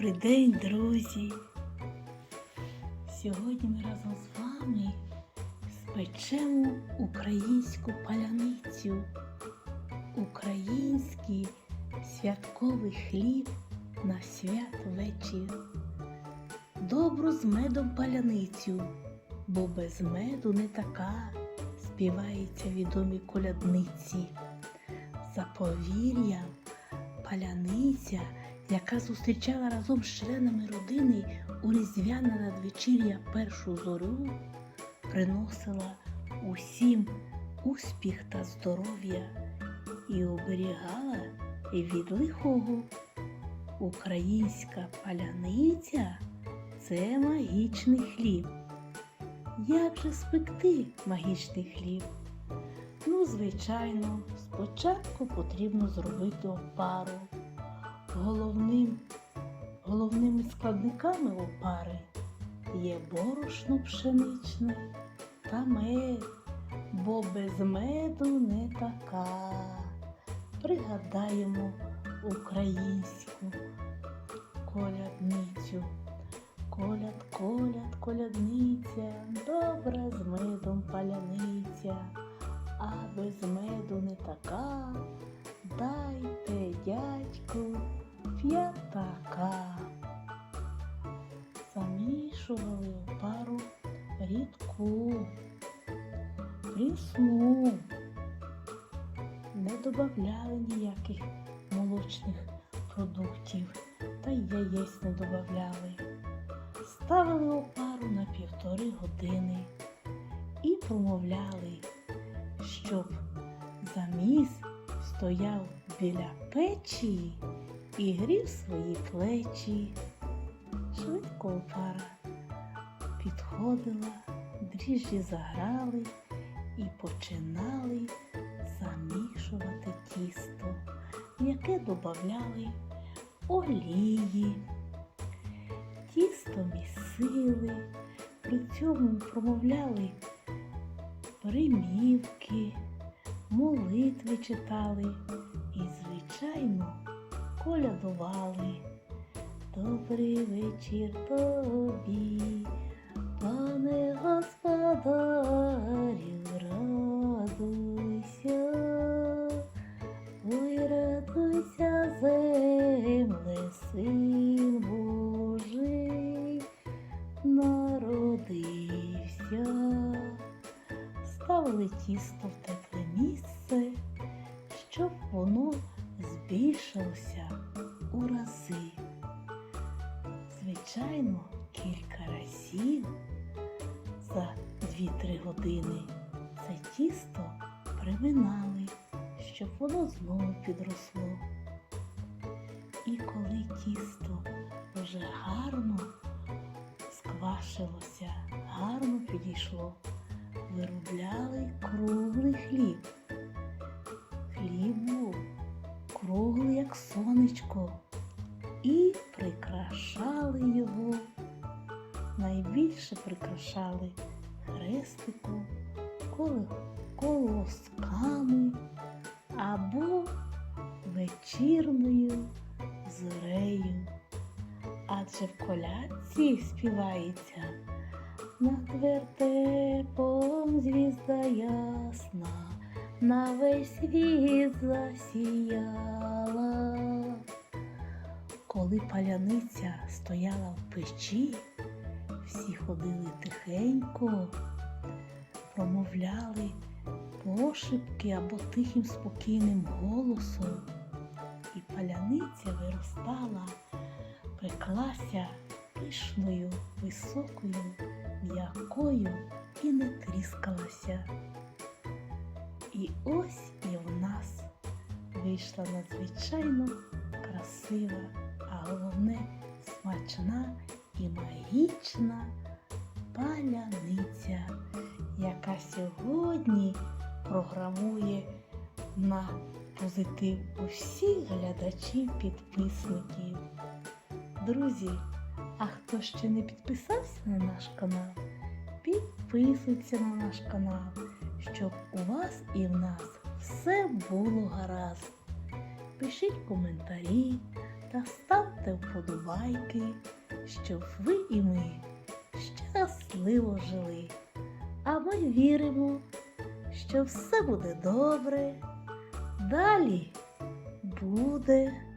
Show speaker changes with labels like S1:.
S1: Добрий день, друзі! Сьогодні ми разом з вами спечемо українську паляницю, український святковий хліб на святвечір. Добру з медом паляницю, бо без меду не така, співаються відомі колядниці. За повір'ям, паляниця яка зустрічала разом з членами родини у різдвяне надвечір'я першу зорю, приносила усім успіх та здоров'я і оберігала від лихого. Українська паляниця це магічний хліб. Як же спекти магічний хліб? Ну, звичайно, спочатку потрібно зробити опару. Головним, головними складниками опари є борошно пшеничне та мед, бо без меду не така. Пригадаємо українську колядницю. Коляд, коляд, колядниця, добра з медом паляниця, а без меду не така. Дайте, дядьку, п'ятака. Замішували пару рідку, прісну, не додавали ніяких молочних продуктів. Та й яєць не додавали. Ставили опару на півтори години. І промовляли, щоб заміс стояв біля печі і грів свої плечі. Швидко опара підходила, дріжджі заграли і починали замішувати тісто, яке додавали олії. Тісто місили, при цьому промовляли примівки молитви читали і, звичайно, колядували. Добрий вечір тобі, пане господарю, радуйся, ой, радуйся, земле, син Божий, народився. Ставили тісто збільшилося у рази. Звичайно, кілька разів за 2-3 години це тісто приминали, щоб воно знову підросло. І коли тісто вже гарно сквашилося, гарно підійшло виробляли круглий хліб. Хліб круглий, як сонечко, і прикрашали його. Найбільше прикрашали хрестиком, колосками або вечірною зорею. Адже в колядці співається. Над вертепом звізда ясна, на весь світ засіяла. Коли паляниця стояла в печі, всі ходили тихенько, промовляли пошепки або тихим спокійним голосом, і паляниця виростала, приклася пишною, високою м'якою і не тріскалася. І ось і в нас вийшла надзвичайно красива, а головне смачна і магічна паляниця, яка сьогодні програмує на позитив усіх глядачів-підписників. Друзі, а хто ще не підписався на наш канал, підписуйтесь на наш канал, щоб у вас і в нас все було гаразд. Пишіть коментарі та ставте вподобайки, щоб ви і ми щасливо жили. А ми віримо, що все буде добре. Далі буде